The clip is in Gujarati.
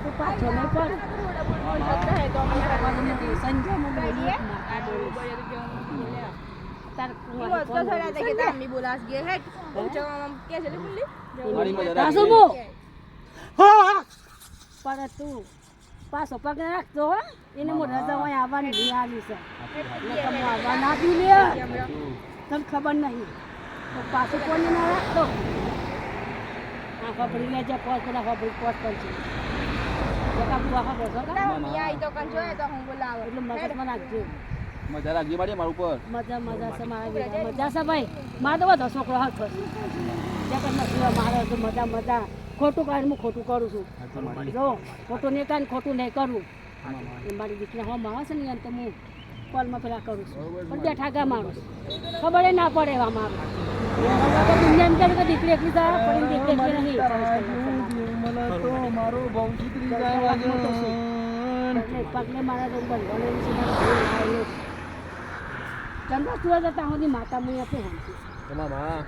તું પાછો નહીં એક માતા બોલી. તાર કુંવારી તો કોણ થોડા બોલી? કે તામી બોલાસ ઘેર હેડ. ઉચકવામાં કે છે લે મારી મજા રાખી. સાસુબો. હા. પણ તું પાછો પગ રાખતો હો એને હું રજા હોય આવવાની નહીં આવી છે તમે આવવા ના દી લે તને ખબર નહીં તો પાછું કોને ના રાખતો આ ખબરી લેજે પોત પોસ્ટ ખબરી પોત કરશે જકા બુઆ ખબર છો કા? મમ્મી આઈ તો હું બોલાવો. એટલે. મગજમાં રાખજો મજા રાખજે મારી મારા ઉપર. મજા મજા છે મારા મજા છે ભાઈ. મારે તો બધો છોકરો હાથ નથી મારે તો મજા મજા. ખોટું કાઢ હું ખોટું કરું છું. જો ખોટું નહીં કાઢ ખોટું નહીં કરું. એ મારી દીકરી હો માણસ છે ને એમ તો હું કોલમાં પેલા કરું છું. પણ બેઠા ગા મારું ખબર એ ના પડે એવા મારું દુનિયા એમ કે દીકરી એકલી જાય પણ દીકરી એકલી નહીં પગલે પગલે મારા તો બંધવાનું છે. મારે ભૂલ ચંદ્ર સુવા જતા સુધી માતા મુઈ આપે હંસી તમામાં?